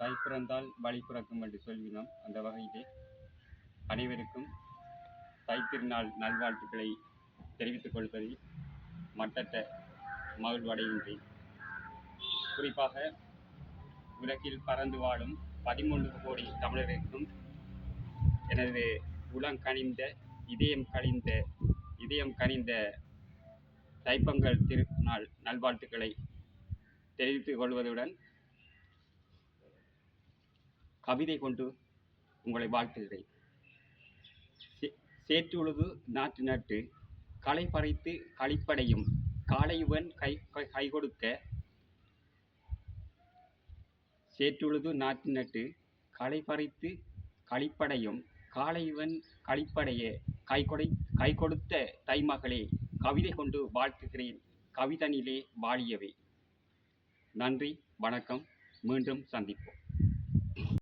தாய் பிறந்தால் வழி பிறக்கும் என்று சொல்லினோம் அந்த வகையிலே அனைவருக்கும் தைத்திருநாள் நல்வாழ்த்துக்களை தெரிவித்துக் கொள்வதில் மட்டற்ற மகிழ்வடைகின்றேன். குறிப்பாக உலகில் பறந்து வாழும் பதிமூன்று கோடி தமிழருக்கும் எனது உலம் கனிந்த இதயம் கனிந்த இதயம் கனிந்த தைப்பொங்கல் திருநாள் நல்வாழ்த்துக்களை தெரிவித்துக் கொள்வதுடன் கவிதை கொண்டு உங்களை வாழ்த்துகிறேன். சே சேற்றுழுது நாற்று நட்டு களை பறித்து களிப்படையும் காளையுவன் கை கை- கை கொடுக்க சேற்றுழுது நாற்று நட்டு களை பறித்து களிப்படையும் காளையுவன் களிப்படைய கை கொடை கை கொடுத்த தைமகளே கவிதை கொண்டு வாழ்த்துகிறேன். கவிதனிலே வாழியவை. நன்றி வணக்கம் மீண்டும் சந்திப்போம்.